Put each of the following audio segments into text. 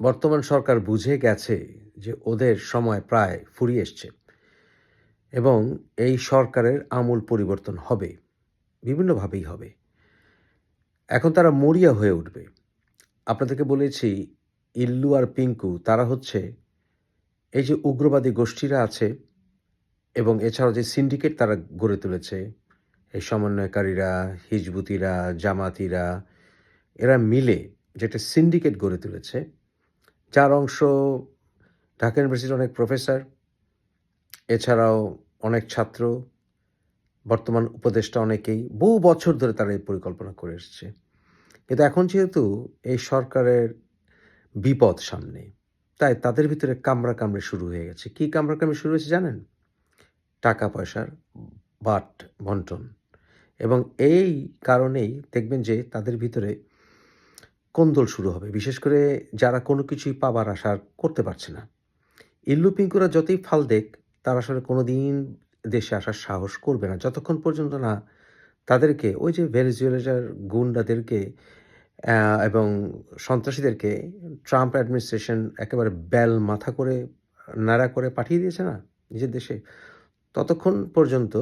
বর্তমান সরকার বুঝে গেছে যে ওদের সময় প্রায় ফুরিয়ে এসছে এবং এই সরকারের আমূল পরিবর্তন হবে, বিভিন্নভাবেই হবে। এখন তারা মরিয়া হয়ে উঠবে। আপনাদেরকে বলেছি, ইল্লু আর পিঙ্কু, তারা হচ্ছে এই যে উগ্রবাদী গোষ্ঠীরা আছে এবং এছাড়াও যে সিন্ডিকেট তারা গড়ে তুলেছে, এই সমন্বয়কারীরা, হিজবুতিরা, জামাতিরা, এরা মিলে যেটা সিন্ডিকেট গড়ে তুলেছে যার অংশ, ঢাকা ইউনিভার্সিটির অনেক প্রফেসর, এছাড়াও অনেক ছাত্র, বর্তমান উপদেষ্টা অনেকেই বহু বছর ধরে তারা এই পরিকল্পনা করে এসছে। কিন্তু এখন যেহেতু এই সরকারের বিপদ সামনে, তাই তাদের ভিতরে কামড়া কামড়ে শুরু হয়ে গেছে। কি কামড়া কামড়ে শুরু হয়েছে জানেন? টাকা পয়সার বাট বন্টন। এবং এই কারণেই দেখবেন যে তাদের ভিতরে কোন্দল শুরু হবে। বিশেষ করে যারা কোনো কিছুই পাবার আশা করতে পারছে না। ইল্লু পিঙ্কুরা যতই ফাল দেখ, তারা আসলে কোনো দিন দেশে আসার সাহস করবে না। যতক্ষণ পর্যন্ত না তাদেরকে, ওই যে ভেনেজুয়েলার গুন্ডাদেরকে এবং সন্ত্রাসীদেরকে ট্রাম্প অ্যাডমিনিস্ট্রেশন একেবারে বেল মাথা করে, নাড়া করে পাঠিয়ে দিয়েছে না নিজের দেশে, ততক্ষণ পর্যন্ত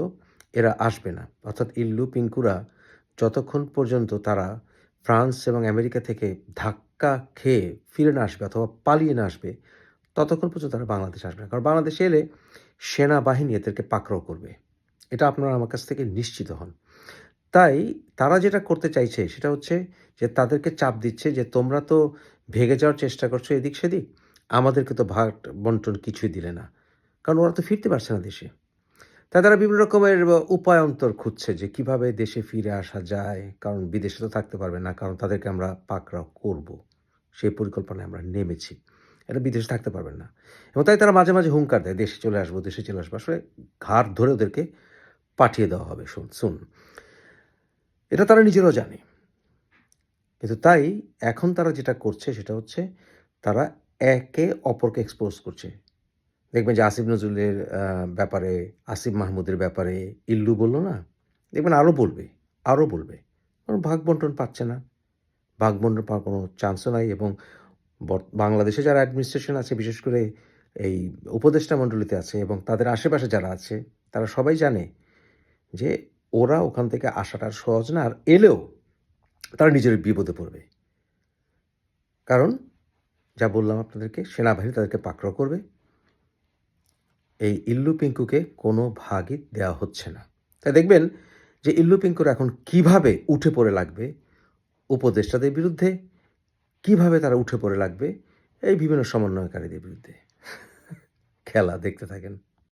এরা আসবে না। অর্থাৎ ইল্লু পিঙ্কুরা যতক্ষণ পর্যন্ত তারা ফ্রান্স এবং আমেরিকা থেকে ধাক্কা খেয়ে ফিরে না আসবে অথবা পালিয়ে না আসবে, ততক্ষণ পর্যন্ত তারা বাংলাদেশে আসবে না। কারণ বাংলাদেশে এলে সেনাবাহিনী এদেরকে পাকড়াও করবে। এটা আপনারা আমার কাছ থেকে নিশ্চিত হন। তাই তারা যেটা করতে চাইছে সেটা হচ্ছে যে তাদেরকে চাপ দিচ্ছে যে তোমরা তো ভেগে যাওয়ার চেষ্টা করছ এদিক সেদিক, আমাদেরকে তো ভাগ বন্টন কিছুই দিলে না। কারণ ওরা তো ফিরতে পারছে না দেশে। তাই তারা বিভিন্ন রকমের উপায়ন্তর খুঁজছে যে কীভাবে দেশে ফিরে আসা যায়, কারণ বিদেশে তো থাকতে পারবে না, কারণ তাদেরকে আমরা পাকড়াও করব। সেই পরিকল্পনায় আমরা নেমেছি। এটা বিদেশে থাকতে পারবেন না। এবং তাই তারা মাঝে মাঝে হুঙ্কার দেয়, দেশে চলে আসব, দেশে চলে আসব। আসলে ঘাট ধরে ওদেরকে পাঠিয়ে দেওয়া হবে শুন শুন। এটা তারা নিজেরাও জানে। কিন্তু তাই এখন তারা যেটা করছে সেটা হচ্ছে তারা একে অপরকে এক্সপোজ করছে। দেখবেন যে আসিফ নজরুলের ব্যাপারে, আসিফ মাহমুদের ব্যাপারে ইল্লু বলল না? দেখবেন আরও বলবে আরও বলবে। কারণ ভাগ বন্টন পাচ্ছে না। ভাগ বন্টন পাওয়ার কোনো চান্সও নাই এবং বাংলাদেশে যারা অ্যাডমিনিস্ট্রেশন আছে, বিশেষ করে এই উপদেষ্টা মণ্ডলীতে আছে এবং তাদের আশেপাশে যারা আছে, তারা সবাই জানে যে ওরা ওখান থেকে আসাটা সহজ না, আর এলেও তারা নিজের বিপদে পড়বে। কারণ, যা বললাম আপনাদেরকে, সেনাবাহিনী তাদেরকে পাকড়াও করবে। এই ইল্লু পিঙ্কুকে কোনো ভাগই দেওয়া হচ্ছে না। তাই দেখবেন যে ইল্লু পিঙ্কুর এখন কীভাবে উঠে পড়ে লাগবে, উপদেষ্টাদের বিরুদ্ধে, কীভাবে তারা উঠে পড়ে লাগবে, এই বিভিন্ন সমন্বয়কারীদের বিরুদ্ধে। খেলা দেখতে থাকেন।